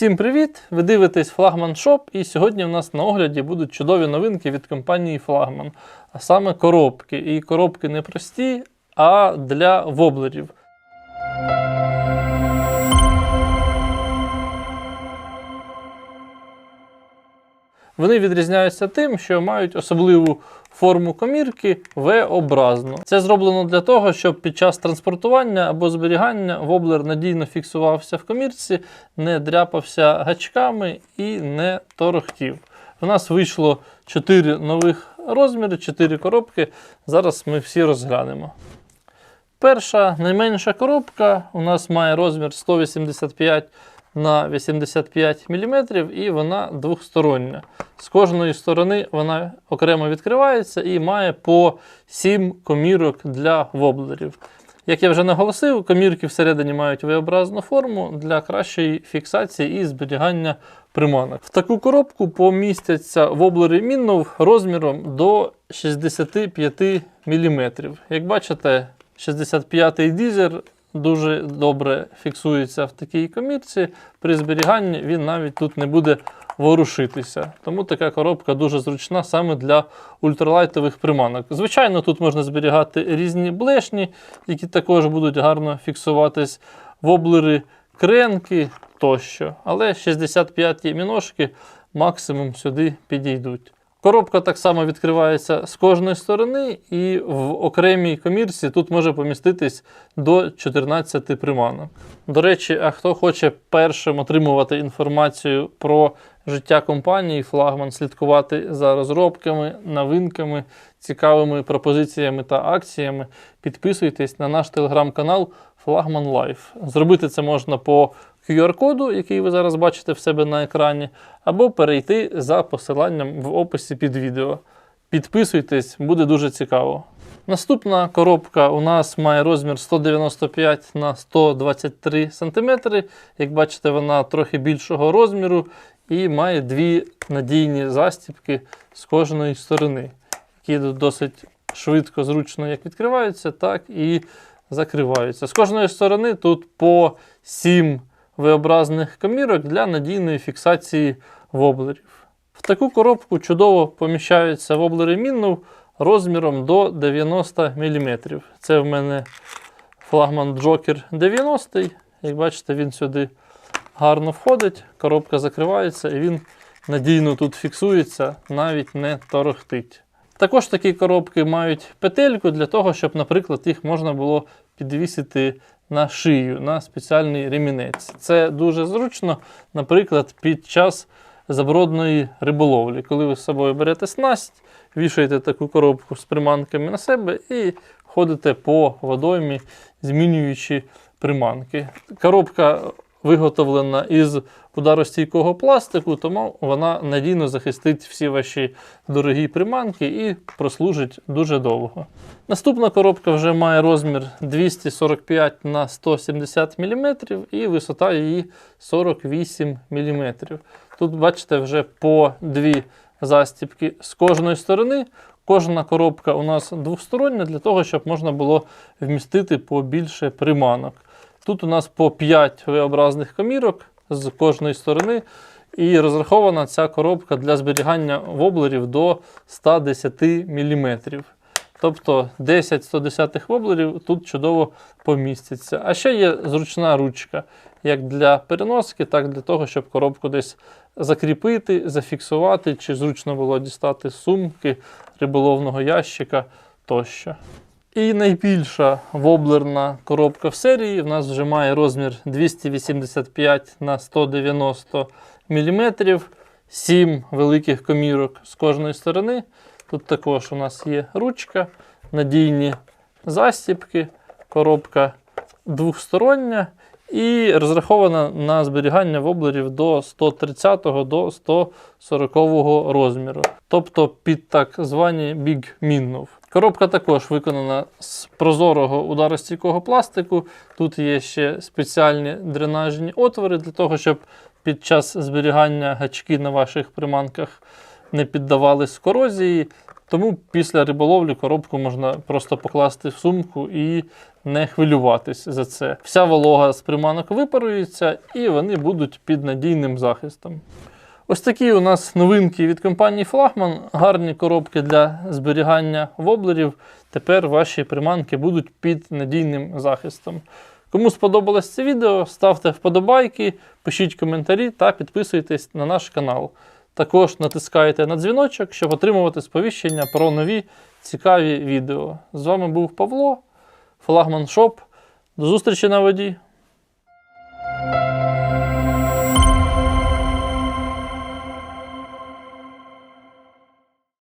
Всім привіт! Ви дивитесь Флагман Shop і сьогодні в нас на огляді будуть чудові новинки від компанії Флагман, а саме коробки. І коробки не прості, а для воблерів. Вони відрізняються тим, що мають особливу форму комірки V-образну. Це зроблено для того, щоб під час транспортування або зберігання воблер надійно фіксувався в комірці, не дряпався гачками і не торохтів. У нас вийшло 4 нових розміри, 4 коробки. Зараз ми всі розглянемо. Перша найменша коробка у нас має розмір 185 на 85 мм і вона двохстороння. З кожної сторони вона окремо відкривається і має по 7 комірок для воблерів. Як я вже наголосив, комірки всередині мають V-образну форму для кращої фіксації і зберігання приманок. В таку коробку помістяться воблери Міннов розміром до 65 мм. Як бачите, 65-й дізер дуже добре фіксується в такій комірці. При зберіганні він навіть тут не буде ворушитися. Тому така коробка дуже зручна саме для ультралайтових приманок. Звичайно, тут можна зберігати різні блешні, які також будуть гарно фіксуватись, воблери, кренки тощо. Але 65 міношки максимум сюди підійдуть. Коробка так само відкривається з кожної сторони, і в окремій комірці тут може поміститись до 14 приманок. До речі, а хто хоче першим отримувати інформацію про життя компанії, флагман, слідкувати за розробками, новинками, цікавими пропозиціями та акціями, підписуйтесь на наш телеграм-канал Флагман Лайф. Зробити це можна по QR-коду, який ви зараз бачите в себе на екрані, або перейти за посиланням в описі під відео. Підписуйтесь, буде дуже цікаво. Наступна коробка у нас має розмір 195 на 123 см. Як бачите, вона трохи більшого розміру і має дві надійні застібки з кожної сторони, які досить швидко, зручно як відкриваються, так і закриваються. З кожної сторони тут по 7 V-образних комірок для надійної фіксації воблерів. В таку коробку чудово поміщаються воблери Міннов розміром до 90 мм. Це в мене флагман Джокер 90 Як бачите, він сюди гарно входить, коробка закривається і він надійно тут фіксується, навіть не торохтить. Також такі коробки мають петельку для того, щоб, наприклад, їх можна було підвісити на шию, на спеціальний ремінець. Це дуже зручно, наприклад, під час забродної риболовлі. Коли ви з собою берете снасть, вішаєте таку коробку з приманками на себе і ходите по водоймі, змінюючи приманки. Коробка виготовлена із ударостійкого пластику, тому вона надійно захистить всі ваші дорогі приманки і прослужить дуже довго. Наступна коробка вже має розмір 245 на 170 мм і висота її 48 мм. Тут, бачите, вже по дві застібки з кожної сторони. Кожна коробка у нас двостороння для того, щоб можна було вмістити побільше приманок. Тут у нас по 5 V-образних комірок з кожної сторони. І розрахована ця коробка для зберігання воблерів до 110 мм. Тобто 10-110 воблерів тут чудово поміститься. А ще є зручна ручка, як для переноски, так і для того, щоб коробку десь закріпити, зафіксувати, чи зручно було дістати сумки, риболовного ящика тощо. І найбільша воблерна коробка в серії. В нас вже має розмір 285 на 190 мм, 7 великих комірок з кожної сторони. Тут також у нас є ручка, надійні застіпки, коробка двохстороння і розрахована на зберігання воблерів до 130 до 140 розміру, тобто під так звані Big Minnow. Коробка також виконана з прозорого ударостійкого пластику. Тут є ще спеціальні дренажні отвори для того, щоб під час зберігання гачки на ваших приманках не піддавались корозії. Тому після риболовлі коробку можна просто покласти в сумку і не хвилюватись за це. Вся волога з приманок випарується і вони будуть під надійним захистом. Ось такі у нас новинки від компанії Флагман. Гарні коробки для зберігання воблерів. Тепер ваші приманки будуть під надійним захистом. Кому сподобалось це відео, ставте вподобайки, пишіть коментарі та підписуйтесь на наш канал. Також натискайте на дзвіночок, щоб отримувати сповіщення про нові цікаві відео. З вами був Павло, Флагман Шоп. До зустрічі на воді!